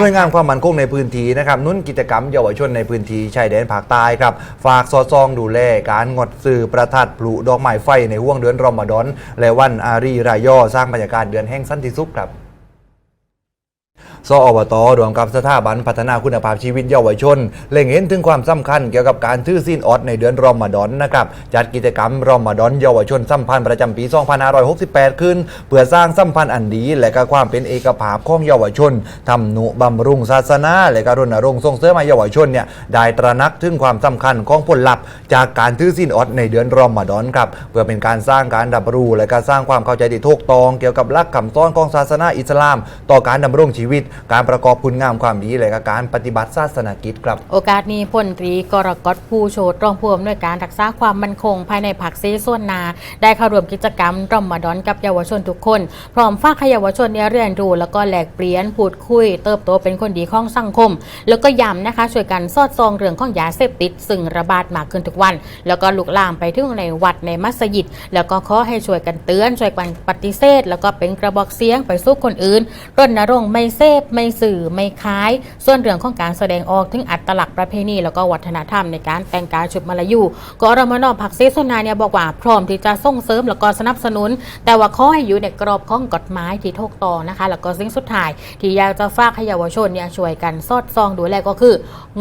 หน่วยงานความมั่นคงในพื้นที่นะครับนุ่นกิจกรรมเยาวชนในพื้นที่ชายแดนภาคใต้ครับฝากสอดซองดูแลการงดสื่อประทัดพลุดอกไม้ไฟในห่วงเดือนรอมฎอนและวันอารีรายย่อสร้างบรรยากาศเดือนแห่งสันติสุขครับ สอบตรวมกับสถาบันพัฒนาคุณภาพชีวิตเยาวชนเล็งเห็นถึงความสำคัญเกี่ยวกับการถือศีลอดในเดือนรอมฎอนนะครับจัดกิจกรรมรอมฎอนเยาวชนสัมพันธ์ประจำปี 2568 ขึ้น เพื่อสร้างสัมพันธ์อันดีและก็ความเป็นเอกภาพของเยาวชนทำนุบำรุงศาสนา และก็รณรงค์ส่งเสริมให้เยาวชนเนี่ยได้ตระหนักถึงความสำคัญของผลลัพธ์ จากการถือศีลอดในเดือนรอมฎอนครับเพื่อเป็นการสร้างการรับรู้และก็สร้างความเข้าใจที่ถูกต้องเกี่ยวกับหลักคำสอนของศาสนาอิสลาม ต่อการดำรงชีวิตการประกอบคุณงามความดีและก็การปฏิบัติศาสนกิจครับ โอกาสนี้พลตรีกรกฎผู้โชตรองผู้อำนวยการรักษาความมั่นคง ภายในผักซีส่วนนา ได้เข้าร่วมกิจกรรมรอมฎอนกับเยาวชนทุกคน พร้อมฝากให้เยาวชนเนี่ยเรียนรู้แล้วก็แลกเปลี่ยนพูดคุย เติบโตเป็นคนดีของสังคม แล้วก็ย้ำนะคะช่วยกันสอดส่องเรื่องของยาเสพติดซึ่งระบาดมากขึ้นทุกวัน แล้วก็ลุกลามไปถึงในวัดในมัสยิด แล้วก็ขอให้ช่วยกันเตือนช่วยกันปฏิเสธ แล้วก็เป็นกระบอกเสียงไปสู้คนอื่นรณรงค์ไม่เสพไม่สื่อไม่ขาย ส่วนเรื่องของการแสดงออกถึงอัตลักษณ์ประเพณีแล้วก็วัฒนธรรมในการแต่งกายชุดมาลายูกอรมนผักเซสนาเนี่ยบอกว่าพร้อมที่จะส่งเสริมแล้วก็สนับสนุน แต่ว่าขอให้อยู่ในกรอบของกฎหมายที่ถูกต้องนะคะ แล้วก็สิ่งสุดท้ายที่อยากจะฝากให้เยาวชนเนี่ยช่วยกันสอดส่องดูแลก็คือ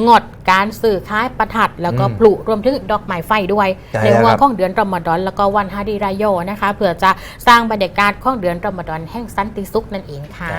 งดการสื่อค้ายประทัดแล้วก็อืมพลุรวมถึงดอกไม้ไฟด้วยใช่ในแล้วหัวครับของเดือนรอมฎอนแล้วก็วันฮาดีรายโยนะคะ เพื่อจะสร้างบรรยากาศของเดือนรอมฎอนแห่งสันติสุขนั่นเองค่ะ